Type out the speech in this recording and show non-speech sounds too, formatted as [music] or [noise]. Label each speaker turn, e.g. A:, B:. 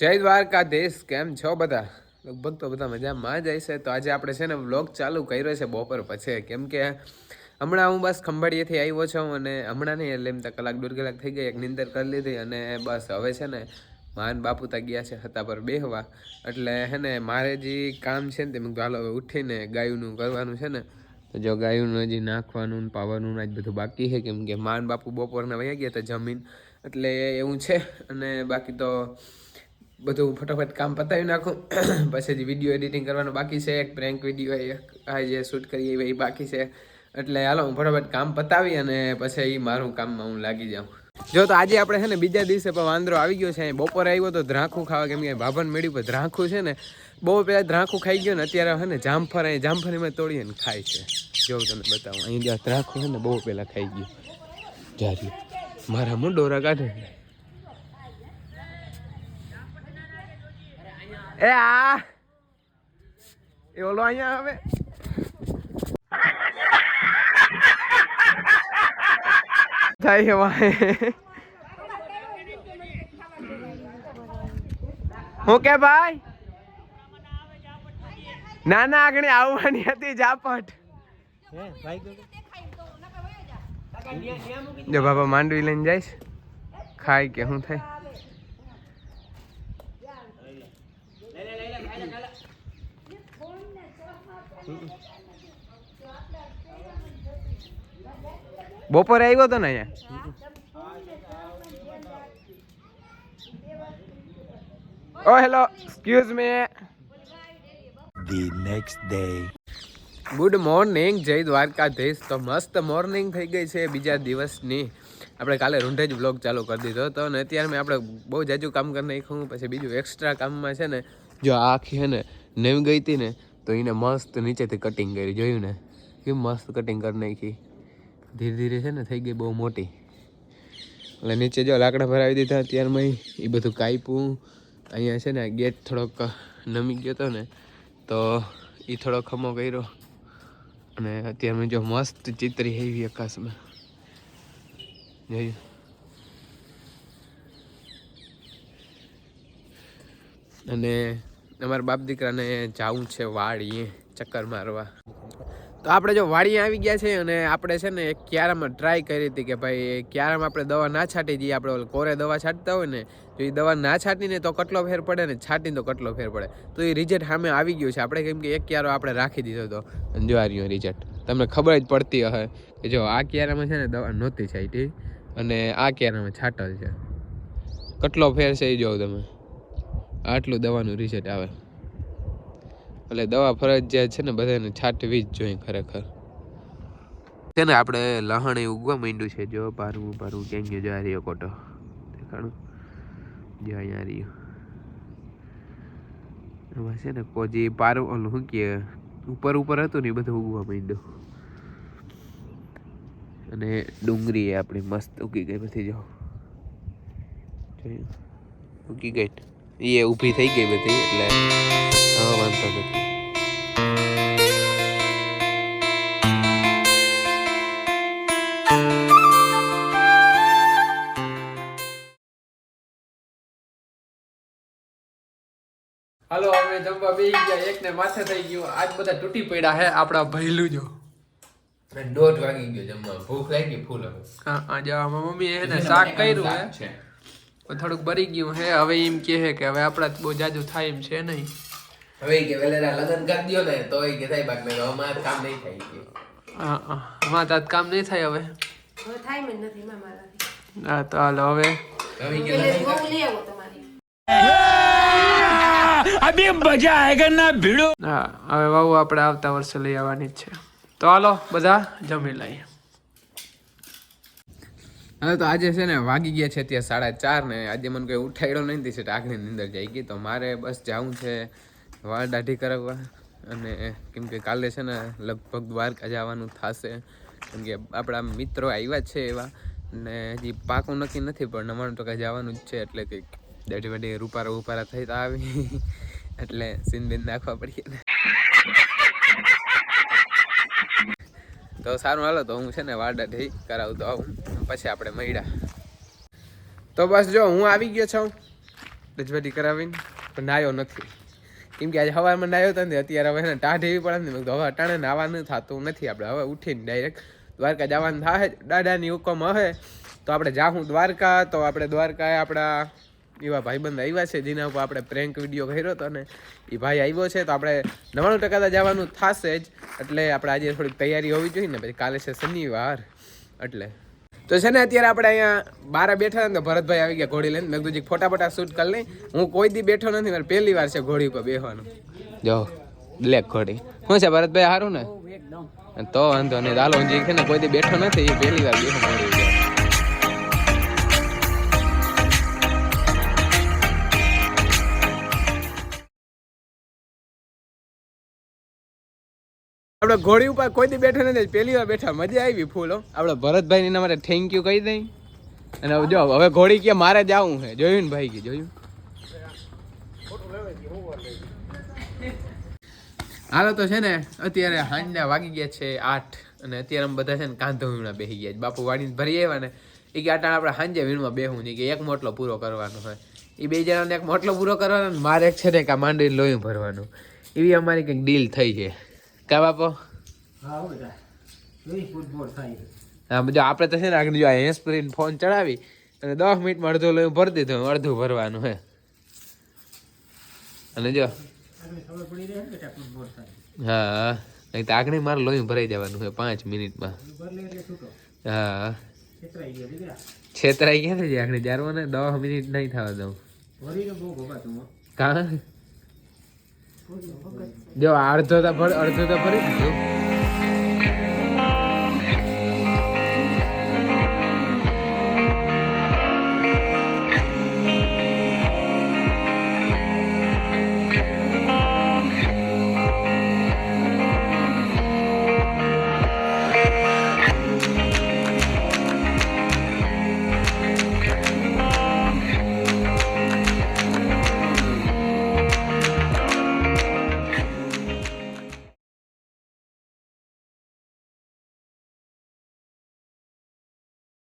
A: જય દ્વારકાધીશ. કેમ છો બધા? લગભગ તો બધા મજામાં જ હશે તો આજે આપણે છે ને વ્લોગ ચાલુ કર્યો છે બપોર પછી. કેમ કે હમણાં હું બસ ખંભાળીએથી આવ્યો છું અને હમણાં નહીં એટલે એમ તો કલાક દોઢ કલાક થઈ ગઈ, એક નિંદર કરી લીધી અને બસ હવે છે ને મહાન બાપુ ત્યાં ગયા છે હતા પર બેહવા. એટલે હે ને મારે જે કામ છે ને તે મેં હાલો, હવે ઉઠીને ગાયુંનું કરવાનું છે ને. તો જો ગાયુંનું હજી નાખવાનું પાવાનું આજ બધું બાકી છે. કેમ કે માન બાપુ બપોરના વયા ગયા હતા જમીન. એટલે એવું છે. અને બાકી તો બધું ફટાફટ કામ પતાવી નાખું. [clears throat] પછી જે વીડિયો એડિટિંગ કરવાનું બાકી છે. એક પ્રેન્ક વીડિયો આ જે શૂટ કરીએ એ બાકી છે. એટલે હાલો, હું ફટાફટ કામ પતાવી અને પછી એ મારું કામમાં હું લાગી જાઉં. જો તો આજે આપણે છે ને બીજા દિવસે પણ વાંદરો આવી ગયો છે. બપોરે આવ્યો તો ધ્રાંખું ખાવા કેમ કે ભાભન મેળ્યું પણ ધ્રાંખું છે ને, બહુ પહેલાં ધ્રાંખું ખાઈ ગયો ને, અત્યારે છે ને જામફળ અહીં, જામફળ એમાં તોડીએ ને ખાય છે. જો તમને બતાવું, અહીં ધ્રાંખું છે ને બહુ પહેલાં ખાઈ ગયું. જારી મારા મું ડોરા કાઢે. એ આ. એ ઓલો અહીંયા આવે. થાય વાહે હું કે ભાઈ? ના ના આગળ આવવાની હતી જાપટ જો બાબા માંડવી લઈને જઈશ. ખાય કે શું થાય? બપોરે આવ્યો તો ને અહીંયા? ઓ hello excuse me
B: the next day
A: good morning જય દ્વારકાધીશ. તો મસ્ત મોર્નિંગ થઈ ગઈ છે બીજા દિવસની. આપણે કાલે રૂંઢે જ બ્લોગ ચાલુ કરી દીધો હતો અને અત્યારે મેં આપણે બહુ જાજુ કામ કરી નાખ્યું પછી બીજું એક્સ્ટ્રા કામમાં છે ને જો આ આખી છે ને નેવી ગઈ હતી ને તો એને મસ્ત નીચેથી કટિંગ કરી જોયું ને? કેમ મસ્ત કટિંગ કરી નાખી? ધીરે ધીરે છે ને થઈ ગઈ બહુ મોટી. એટલે નીચે જો લાકડા ભરાવી દીધા ત્યારમાં એ બધું કાપ્યું અહીંયા છે ને ગેટ થોડોક નમી ગયો હતો ને, તો એ થોડો ખમો કર્યો. અને અત્યારે જો મસ્ત ચિત્રી એવી આકાશમાં. જોયું? અને અમારા બાપ દીકરાને જવું છે વાડીએ ચક્કર મારવા. તો આપણે જો વાડી આવી ગયા છે અને આપણે છે ને એક ક્યારામાં ટ્રાય કરી હતી કે ભાઈ ક્યારામાં આપણે દવા ના છાંટી દઈએ આપણે કોરે દવા છાંટતા હોય ને, તો એ દવા ના છાંટીને તો કટલો ફેર પડે ને, છાંટીને તો કટલો ફેર પડે. તો એ રિઝલ્ટ સામે આવી ગયું છે. આપણે કેમ કે એક ક્યારો આપણે રાખી દીધો હતો. અને જો રિઝલ્ટ તમને ખબર જ પડતી હશે કે જો આ ક્યારામાં છે ને દવા નહોતી છાંટી અને આ ક્યારામાં છાંટલ છે. કટલો ફેર છે એ જોવો તમે. આટલું દવાનું રિઝલ્ટ આવે. એટલે દવા ફરજિયાત છે ને બધાને છાંટવી જ જોઈએ ખરેખર. છે ને આપણે લહણ ઉગવા માંડ્યું છે, જો પારવું પારવું ક્યાં ગયો જો આ રહ્યો કોટો દેખાણું? જો અહીંયા રહ્યું. એમાં છે ને કોઈ પારવું શું કહે ઉપર ઉપર હતું ને એ બધું ઉગવા માંડ્યું. અને ડુંગળી એ આપણી મસ્ત ઉગી ગઈ બધી જો. ઉગી ગઈ એ ઊભી થઈ ગઈ બધી, એટલે હા વાંધો નથી. હાલો અમે જમવા બે ગયા. એક ને માથે થઈ ગયું. આજ બધા તૂટી પડ્યા હે આપણા ભૈલું જો દોઢ વાગી ગયો જમવા. ભૂખ લાગી ફૂલ હવે. હા આ જવા મમ્મી એને શાક કર્યું હે. થોડુંક બરી ગયું હે. હવે એમ કહે કે હવે આપણા બહુ જાજુ થાય એમ છે નહીં.
B: હવે કે વેલેરા લગન કરી દો ને તો કે થાય બાકી મેં અમારે કામ નહીં થાય કે.
A: હા હા. તાત કામ નહીં થાય હવે.
C: હવે થાય મને નથી મારાથી.
A: હા તો હાલો હવે.
B: હવે કે
C: બહુ લઈ આવો તમારી.
A: હા હવે વાવ આપણે આવતા વર્ષે લઈ આવવાની જ છે. તો હાલો બધા જમી લઈએ. હવે તો આજે છે ને વાગી ગયા છે ત્યાં સાડા ચાર ને. આજે મને કોઈ ઉઠાડ્યો નહીં છે આગળની અંદર જઈ ગઈ. તો મારે બસ જવું છે. વાળ દાઢી કરાવવા અને કેમ કે કાલે છે ને લગભગ દ્વારકા જવાનું થશે. કેમ કે આપણા મિત્રો આવ્યા છે એવા ને હજી પાકું નક્કી નથી, પણ નવાણું ટકા જવાનું જ છે એટલે કંઈક દાઢી વાઢી રૂપારા ઉપારા થઈ તો આવી. એટલે સીન નાખવા પડીએ ને. તો સારું, હાલો, તો હું છે ને વાળ દાઢી કરાવતો આવું. પછી આપણે મળ્યા. તો બસ જો, હું આવી ગયો છું રજવાટી કરાવીને, પણ નાયો નથી. કેમ કે આજે સવારમાં નાયો હતો ને અત્યારે હવે ટાઢ એવી પડે ને હવે અટાણે નાવાનું થતું નથી આપણે. હવે ઉઠીને ડાયરેક્ટ દ્વારકા જવાનું થાય. દાદાની હુકમ હશે. તો આપણે જાહું દ્વારકા. તો આપણે દ્વારકાએ આપણા એવા ભાઈબંધ આવ્યા છે, જેના ઉપર આપણે પ્રેન્ક વીડિયો કર્યો હતો ને એ ભાઈ આવ્યો છે. તો આપણે નવાણું ટકા તો જવાનું થશે જ. એટલે આપણે આજે થોડીક તૈયારી હોવી જોઈએ ને, પછી કાલે છે શનિવાર. એટલે તો છે ને અત્યારે આપણે અહીંયા બારે બેઠા ને તો ભરતભાઈ આવી ગયા ઘોડી લઈને. મેં કીધું ફોટા ફોટા શૂટ કરી લઈ. હું કોઈ દી બેઠો નથી મારે પહેલી વાર છે ઘોડી ઉપર બેહવાનું. જો બ્લેક ઘોડી. શું છે ભરતભાઈ સારું ને? તો વાંધો નહીં. ચાલો હું જે છે ને કોઈ દી બેઠો નથી એ પહેલી વાર બેઠો આપણે ઘોડી ઉપર કોઈ દી બેઠો નથી. પહેલી વાર બેઠા. મજા આવી ફૂલો આપણે ભરતભાઈ એના માટે થેન્ક યુ કહી દઈ. અને હવે જો, હવે ઘોડી કે મારે જવું છે. જોયું ને ભાઈ કે, જોયું? હાલો તો છે ને, અત્યારે સાંજના વાગી ગયા છે આઠ અને અત્યારે અમે બધા છે ને કાંધો વીણવા બેસી ગયા છે. બાપુ વાડીને ભરી આવ્યા ને એ કે આટા આપણે સાંજે વીણવા બેહું નહીં કે એક મોટલો પૂરો કરવાનો હોય. એ બે જણાને એક મોટલો પૂરો કરવાનો મારે છે ને કે આ માંડવી લોહી ભરવાનું. એવી અમારી કંઈક ડીલ થઈ છે. કા બાપો?
D: હા
A: જો આપણે તો છે ને આગળ જો આ હેન્સ ફોન ચડાવી અને દસ મિનિટમાં અડધો લોહી ભરી દીધો અડધું ભરવાનું હે. અને જો.
D: ને
A: હા નહીં તો આગળ મારે લોહી ભરાઈ જવાનું છે પાંચ મિનિટમાં. હા.
D: છેતરાઈ ગયો
A: છે આગળ જારવાને દસ મિનિટ નહીં થવા દઉં. કા? જો અડધો તો ભર અડધો તો ભરી દીધું